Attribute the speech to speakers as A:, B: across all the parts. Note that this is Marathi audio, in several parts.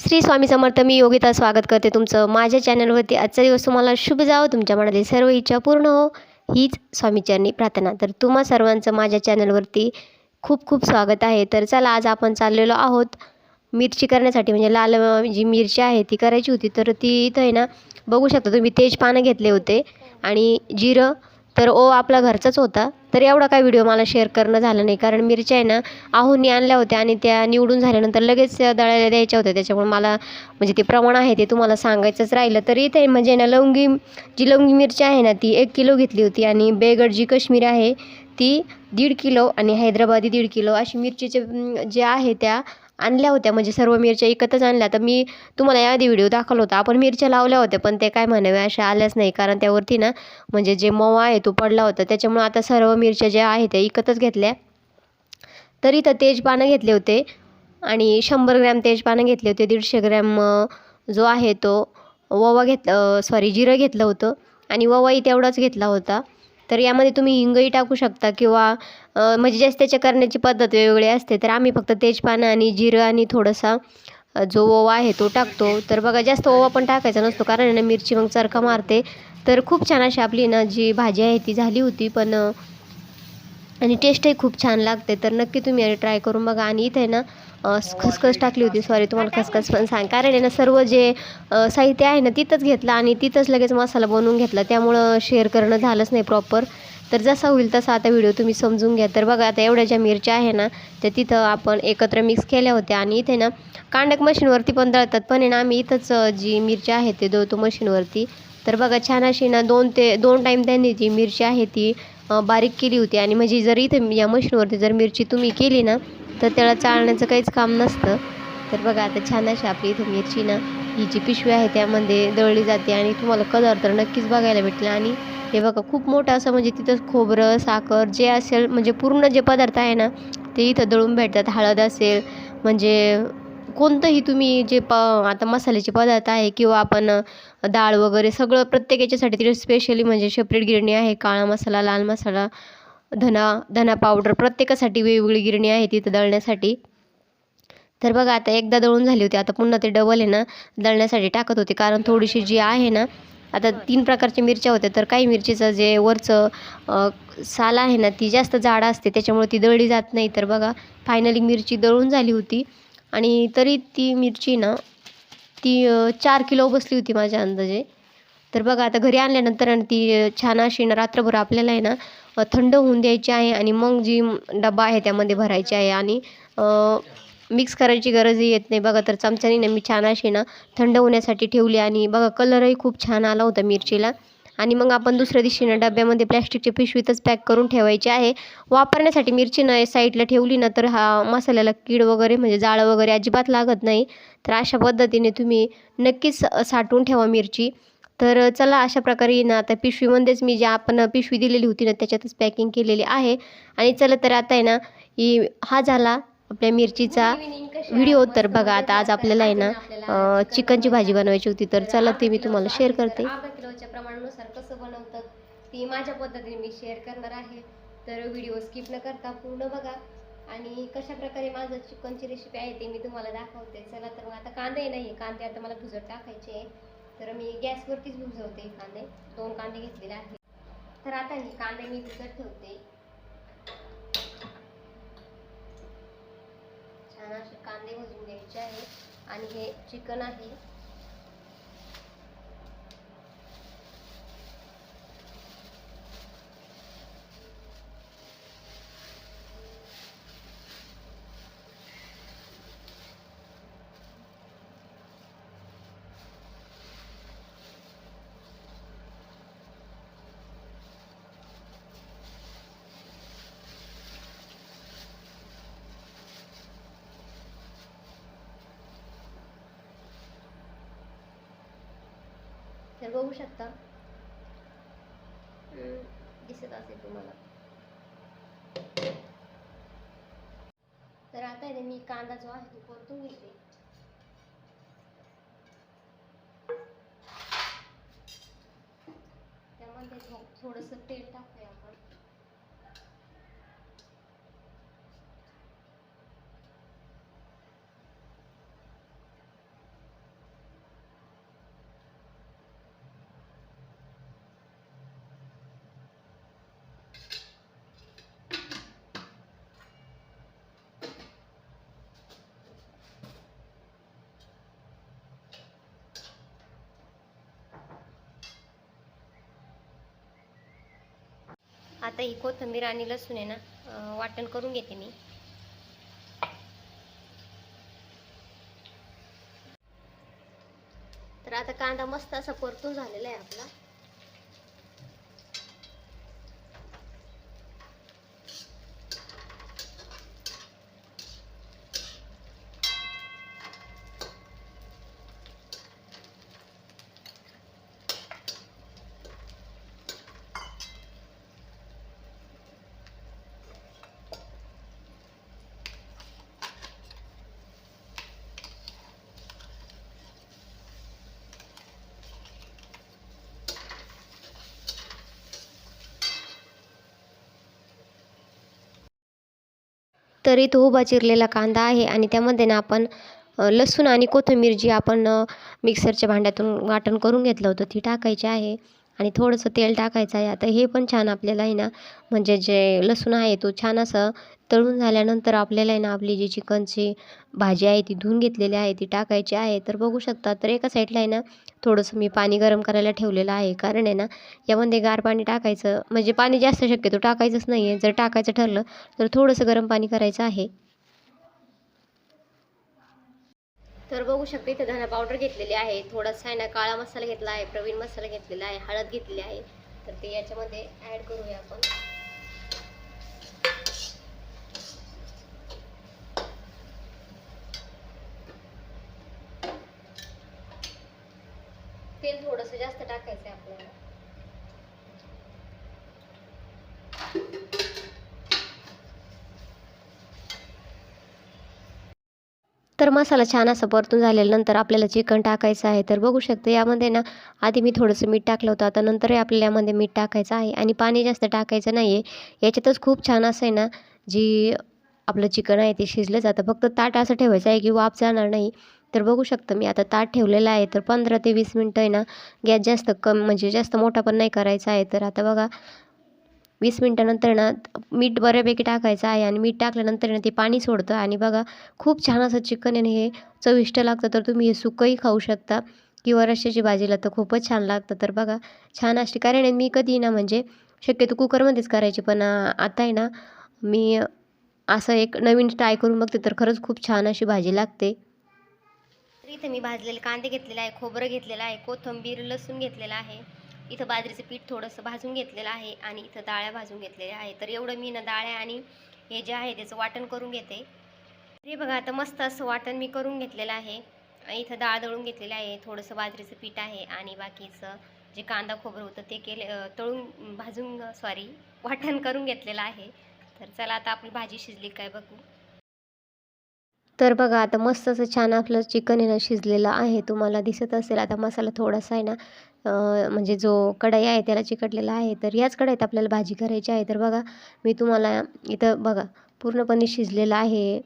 A: श्री स्वामी समर्थ मी योगिता स्वागत करते तुमचं माझ्या चॅनलवरती. आजचा दिवस तुम्हाला शुभ जावं. तुमच्या मनातील सर्व इच्छा पूर्ण हो. हीच स्वामीचरणी प्रार्थना. तर तुम्हा सर्वांचं माझ्या चॅनलवरती खूप खूप स्वागत आहे. तर चला आज आपण चाललेलो आहोत मिरची करण्यासाठी. म्हणजे लाल जी मिरची आहे ती करायची होती. तर ती इथं आहे ना बघू शकता तुम्ही तेज पानं घेतले होते. आणि जिरं तर ओ आपला घरचाच होता. तर एवढा काय व्हिडिओ मला शेअर करणं झालं नाही. कारण मिरच्या आहे ना आहुनी आणल्या होत्या आणि त्या निवडून झाल्यानंतर लगेच दळायला द्यायच्या होत्या. त्याच्यामुळे मला म्हणजे ते प्रमाण आहे ते तुम्हाला सांगायचंच राहिलं. तर इथे म्हणजे ना लवंगी जी लवंगी मिरची आहे ना ती एक किलो घेतली होती. आणि बेगड जी कश्मीर आहे ती दीड किलो आणि हैदराबादी दीड किलो अशी मिरचीचे जे आहे त्या आणल्या होत्या. म्हणजे सर्व मिरच्या एकत्रच आणल्या. तर मी तुम्हाला याआधी व्हिडिओ दाखवला होता. आपण मिरच्या लावल्या होत्या पण ते काय म्हणावे अशा आल्याच नाही. कारण त्यावरती ना म्हणजे जे मवा आहे तो पडला होता. त्याच्यामुळे आता सर्व मिरच्या ज्या आहेत त्या एकत्रच घेतल्या. तरी तर तेजपानं घेतले होते. आणि शंभर ग्रॅम तेजपानं घेतले होते. दीडशे ग्रॅम जो आहे तो ओवा घेत सॉरी जिरं घेतलं होतं. आणि ओवाही तेवढाच घेतला होता. तर यामध्ये तुम्ही हिंगही टाकू शकता किंवा म्हणजे जास्त त्याच्या करण्याची पद्धत वेगवेगळी असते. तर आम्ही फक्त तेजपानं आणि जिरं आणि थोडासा जो ओवा आहे तो टाकतो. तर बघा जास्त ओवा पण टाकायचा नसतो कारण ना मिरची मग चरका मारते. तर खूप छान अशी आपली ना जी भाजी आहे ती झाली होती पण आणि टेस्टही खूप छान लागते. तर नक्की तुम्ही ट्राय करून बघा. आणि इथे आहे ना खसखस टाकली होती. सॉरी तुम्हाला खसखस पण सांग. कारण आहे ना सर्व जे साहित्य आहे ना तिथंच घेतलं आणि तिथंच लगेच मसाला बनवून घेतला. त्यामुळं शेअर करणं झालंच नाही प्रॉपर तर जसा होईल तसा आता व्हिडिओ तुम्ही समजून घ्या. तर बघा आता एवढ्या ज्या मिरच्या आहे ना त्या तिथं आपण एकत्र मिक्स केल्या होत्या. आणि इथे ना कांडक मशीनवरती पण दळतात. पण आहे ना आम्ही इथंच जी मिरच्या आहे ते दळतो मशीनवरती तर बघा छान अशी ना दोन ते दोन टाईम त्यांनी जी मिरची आहे ती बारीक केली होती. आणि म्हणजे जर इथे या मशीनवरती जर मिरची तुम्ही केली ना तर त्याला चालण्याचं काहीच काम नसतं. तर बघा आता छान अशी आपली इथे मिरची ना ही जी पिशवी आहे त्यामध्ये दळली जाते आणि तुम्हाला कलर तर नक्कीच बघायला भेटला आणि हे बघा खूप मोठं असं म्हणजे तिथं खोबरं साखर जे असेल म्हणजे पूर्ण जे पदार्थ आहे ना ते इथं दळून भेटतात. हळद असेल म्हणजे कोणतंही तुम्ही जे प आता मसाल्याचे पदार्थ आहे किंवा आपण डाळ वगैरे सगळं प्रत्येक याच्यासाठी तिथे स्पेशली म्हणजे सेपरेट गिरणी आहे. काळा मसाला लाल मसाला धना धना पावडर प्रत्येकासाठी वेगवेगळी गिरणी आहे तिथं दळण्यासाठी. तर बघा आता एकदा दळून झाली होती आता पुन्हा ते डबल आहे ना दळण्यासाठी टाकत होते. कारण थोडीशी जी आहे ना आता तीन प्रकारच्या मिरच्या होत्या तर काही मिरचीचं जे वरचं साल आहे ना ती जास्त जाड असते त्याच्यामुळे ती दळली जात नाही. तर बघा फायनली मिरची दळून झाली होती. आणि तरी ती मिरची ना ती चार किलो बसली होती माझ्या अंदाजे. तर बघा आता घरी आणल्यानंतर आणि ती छान अशी ना रात्रभर आपल्याला आहे ना थंड होऊन द्यायची आहे आणि मग जी डबा आहे त्यामध्ये भरायची आहे आणि मिक्स करायची गरजही येत नाही. बघा तर चमच्याने ना मी छान अशी ना थंड होण्यासाठी ठेवली आणि बघा कलरही खूप छान आला होता मिरचीला. आणि मग आपण दुसऱ्या दिवशी ना डब्यामध्ये प्लॅस्टिकच्या पिशवीतच पॅक करून ठेवायची आहे. वापरण्यासाठी मिरची ना साईडला ठेवली ना तर हा मसाल्याला कीड वगैरे म्हणजे जाळं वगैरे अजिबात लागत नाही. तर अशा पद्धतीने तुम्ही नक्कीच साठवून ठेवा मिरची. तर चला अशा प्रकारे ना आता पिशवीमध्येच मी जे आपण पिशवी दिलेली होती ना त्याच्यातच पॅकिंग केलेली आहे. आणि चला तर आता आहे ना ही हा झाला आपल्या मिरचीचा व्हिडिओ तर बघा आता आज आपल्याला आहे ना चिकनची भाजी बनवायची होती तर चला ते मी तुम्हाला शेअर करते. किलोच्या प्रमाणानुसार कसं बनवतात ती माझ्या पद्धतीने मी शेअर करणार आहे. तर व्हिडिओ स्किप न करता पूर्ण बघा. आणि कशा प्रकारे माझं चिकनची रेसिपी आहे ते मी तुम्हाला दाखवते. चला तर मग आता कांदे नाही कांदे आता मला भुजत टाकायचे आहे तर मी गॅसवरतीच भुजवते कांदे. दोन कांदे घेतलेले आहेत. तर आता हे कांदे मी भिजत ठेवते. छान असे कांदे भाजून घ्यायचे आहेत. आणि हे चिकन आहे. तर बघू शकता. हम्म, दिसत असेल तुम्हाला. तर आता आहे मी कांदा जो आहे तो परतून घेते. त्यामध्ये थोडंसं तेल टाकूया आपण आता ही कोथिंबीर आणि लसूण आहे ना वाटण करून घेते मी. तर आता कांदा मस्त असा परतून झालेला आहे आपला. तर इथं उभा चिरलेला कांदा आहे आणि त्यामध्ये ना आपण लसूण आणि कोथिंबीर जी आपण मिक्सरच्या भांड्यातून वाटण करून घेतलं होतं ती टाकायची आहे. आणि थोडंसं तेल टाकायचं आहे. आता हे पण छान आपल्याला आहे ना म्हणजे जे लसूण आहे तो छान असं तळून झाल्यानंतर आपल्याला आहे ना आपली जी चिकनची भाजी आहे ती धुवून घेतलेली आहे ती टाकायची आहे. तर बघू शकता तर एका साईडला आहे ना थोडंसं मी पाणी गरम करायला ठेवलेलं आहे. कारण आहे ना यामध्ये गार पाणी टाकायचं म्हणजे पाणी जास्त शक्यतो टाकायचंच नाही आहे जर टाकायचं ठरलं तर थोडंसं गरम पाणी करायचं आहे. तर बघू शकते इथे धना पावडर घेतलेली आहे. थोडासा आहे ना काळा मसाला घेतला आहे प्रवीण मसाला घेतलेला आहे हळद घेतलेली आहे. तर ते याच्यामध्ये ॲड करूया आपण. तेल थोडंसं जास्त टाकायचं आहे आपल्याला. तर मसाला छान असा परतून झाल्यानंतर आपल्याला चिकन टाकायचं आहे तर बघू शकता यामध्ये ना आधी मी थोडंसं मीठ टाकलं होतं. आता नंतरही आपल्याला यामध्ये मीठ टाकायचं आहे आणि पाणी जास्त टाकायचं नाही आहे याच्यातच खूप छान असं आहे ना जी आपलं चिकन आहे ते शिजलं जातं. फक्त ताट असं ठेवायचं आहे की वाफ जाणार नाही. तर बघू शकतं मी आता ताट ठेवलेलं आहे. तर पंधरा ते वीस मिनटं आहे ना गॅस जास्त कम म्हणजे जास्त मोठा पण नाही करायचा आहे. तर आता बघा वीस मिनटानंतर ना मीठ बऱ्यापैकी टाकायचं आहे आणि मीठ टाकल्यानंतर ना ते पाणी सोडतं. आणि बघा खूप छान असं चिकन आहे हे चविष्ट लागतं तर तुम्ही हे सुकंही खाऊ शकता. किंवा रश्श्याची भाजीला तर खूपच छान लागतं. तर बघा छान अशी कारण आहे. मी कधी ना म्हणजे शक्यतो कुकरमध्येच करायची. पण आता आहे ना मी असं एक नवीन ट्राय करून बघते तर खरंच खूप छान अशी भाजी लागते. तर इथं मी भाजलेले कांदे घेतलेले आहे खोबरं घेतलेलं आहे कोथिंबीर लसूण घेतलेलं आहे. इथं बाजरीचं पीठ थोडंसं भाजून घेतलेलं आहे आणि इथं डाळ्या भाजून घेतलेल्या आहे तर एवढं मी ना डाळ्या आणि हे जे आहे त्याचं वाटण करून घेते. हे बघा आता मस्त असं वाटण मी करून घेतलेलं आहे. इथं डाळ दळून घेतलेलं आहे. थोडंसं बाजरीचं पीठ आहे आणि बाकीचं जे कांदा खोबरं होतं ते केले तळून भाजून सॉरी वाटण करून घेतलेलं आहे. तर चला आता आपली भाजी शिजली काय बघू. तर बघा आता मस्त असं छान आपलं चिकन आहे ना शिजलेलं आहे. तुम्हाला दिसत असेल आता मसाला थोडासा आहे ना म्हणजे जो कढई आहे त्याला चिकटलेला आहे. तर याच कढईत आपल्याला भाजी करायची आहे. तर बघा मी तुम्हाला इथं बघा पूर्णपणे शिजलेलं आहे.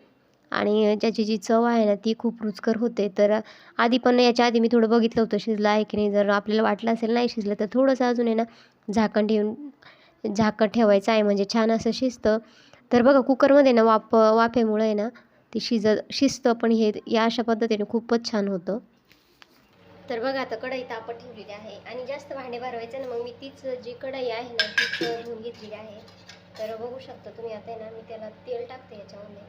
A: आणि ज्याची जी चव आहे ना ती खूप रुचकर होते. तर आधी पण याच्या आधी मी थोडं बघितलं होतं शिजलं आहे की नाही. जर आपल्याला वाटलं असेल नाही शिजलं तर थोडंसं अजून आहे ना झाकण ठेवून झाकण ठेवायचं आहे. म्हणजे छान असं शिजतं. तर बघा कुकरमध्ये ना वाफ वाफेमुळे आहे ना ते शिज शिजतं पण हे या अशा पद्धतीने खूपच छान होतं. तर बघा आता कढई तापत ठेवलेली आहे आणि जास्त भांडे भरवायचं ना मग मी तीच जी कढई आहे ना तीच घेऊन घेतलेली आहे. तर बघू शकता तुम्ही आता आहे ना मी त्याला तेल टाकते याच्यामध्ये.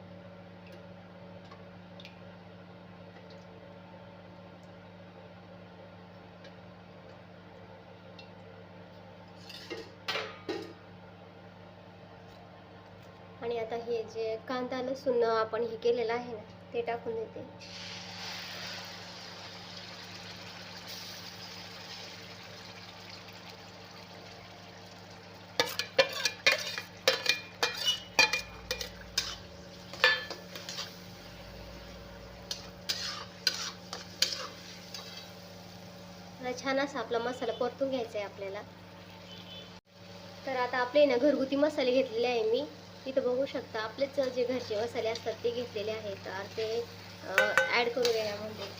A: आणि आता हे जे कांदा लसूण आपण हे केलेलं आहे ना ते टाकून देते. छान असा आपला मसाला परतून घ्यायचा आहे आपल्याला. तर आता आपले ना घरगुती मसाले घेतलेले आहे मी. इथं बघू शकता आपलेच जे घरचे मसाले असतात ते घेतलेले आहेत. तर ते ॲड करू द्या यामध्ये म्हणजे.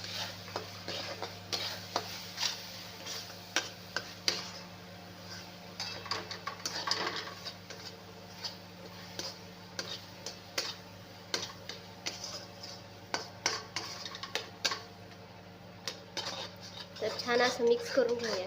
A: तर छान असं मिक्स करून घेऊया.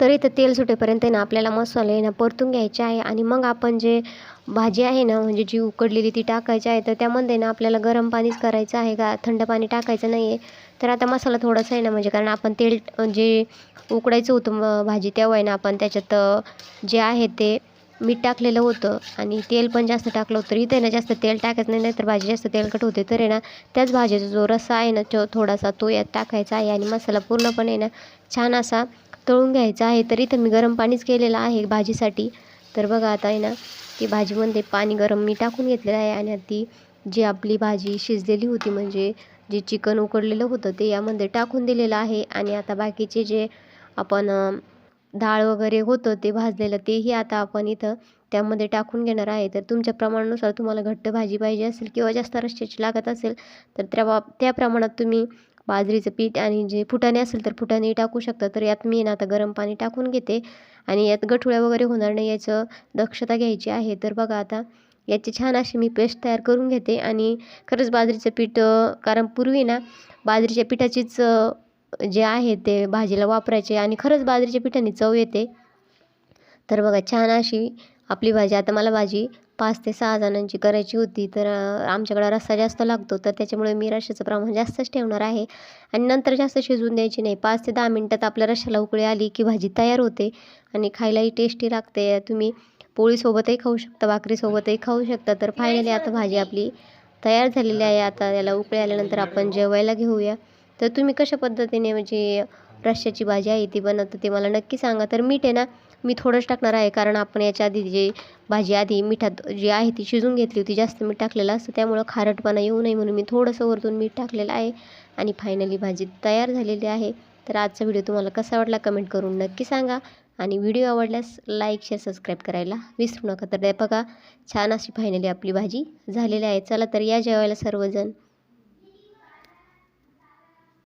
A: तर इथं तेल सुटेपर्यंत ना आपल्याला मसाले ना परतून घ्यायचे आहे. आणि मग आपण जे भाजी आहे ना म्हणजे जी उकडलेली ती टाकायची आहे तर त्यामध्ये ना आपल्याला गरम पाणीच करायचं आहे का? थंड पाणी टाकायचं नाही आहे. तर आता मसाला थोडासा आहे ना म्हणजे कारण आपण तेल जे उकडायचं होतं भाजी तेव्हा आहे ना आपण त्याच्यात जे आहे ते मीठ टाकलेलं होतं. आणि तेल पण जास्त टाकलं होतं. तर इथे ना जास्त तेल टाकायचं नाही तर भाजी जास्त तेलकट होते. तर आहे ना त्याच भाजीचा जो रस्सा आहे ना तो थोडासा तो यात टाकायचा आहे. आणि मसाला पूर्णपणे ना छान असा तळून घ्यायचं आहे तर इथं मी गरम पाणीच केलेलं आहे भाजीसाठी. तर बघा आता आहे ना ती भाजीमध्ये पाणी गरम मी टाकून घेतलेलं आहे आणि ती जी आपली भाजी शिजलेली होती म्हणजे जे चिकन उकडलेलं होतं ते यामध्ये टाकून दिलेलं आहे. आणि आता बाकीचे जे आपण डाळ वगैरे होतं ते भाजलेलं तेही आता आपण इथं त्यामध्ये टाकून घेणार आहे. तर तुमच्या प्रमाणानुसार तुम्हाला घट्ट भाजी पाहिजे असेल किंवा जास्त रश्श्याची लागत असेल तर त्या बा- त्या प्रमाणात तुम्ही बाजरीचं पीठ आणि जे फुटाणे असेल तर फुटाणे टाकू शकता. तर यात मी ना आता गरम पाणी टाकून घेते. आणि यात गठुळ्या वगैरे होणार नाही याचं दक्षता घ्यायची आहे. तर बघा आता याची छान अशी मी पेस्ट तयार करून घेते. आणि खरंच बाजरीचं पीठ कारण पूर्वी ना बाजरीच्या पिठाचीच जे आहे ते भाजीला वापरायचे. आणि खरंच बाजरीच्या पिठाने चव येते. तर बघा छान अशी आपली भाजी आता मला भाजी पाच ते सहा जणांची करायची होती तर आमच्याकडं रस्सा जास्त लागतो तर त्याच्यामुळे मी रश्श्याचं प्रमाण जास्तच ठेवणार आहे. आणि नंतर जास्त शिजवून द्यायची नाही. पाच ते दहा मिनटात आपल्या रश्श्याला उकळी आली की भाजी तयार होते आणि खायलाही टेस्टी लागते. तुम्ही पोळीसोबतही खाऊ शकता भाकरीसोबतही खाऊ शकता. तर फायनली आता भाजी आपली तयार झालेली आहे. आता याला उकळी आल्यानंतर आपण जेवायला घेऊया. तर तुम्ही कशा पद्धतीने म्हणजे रश्श्याची भाजी आहे ती बनवता ते मला नक्की सांगा. तर मीठ आहे ना मी थोडंच टाकणार आहे कारण आपण याच्या आधी जे भाजी आधी मिठात जी आहे ती शिजून घेतली होती जास्त मीठ टाकलेलं असतं त्यामुळं खारटपणा येऊ नये म्हणून मी थोडंसं वरतून मीठ टाकलेलं आहे आणि फायनली भाजी तयार झालेली आहे. तर आजचा व्हिडिओ तुम्हाला कसा वाटला कमेंट करून नक्की सांगा आणि व्हिडिओ आवडल्यास लाईक शेअर सबस्क्राईब करायला विसरू नका. तर बघा छान अशी फायनली आपली भाजी झालेली आहे. चला तर या जेवायला सर्वजण.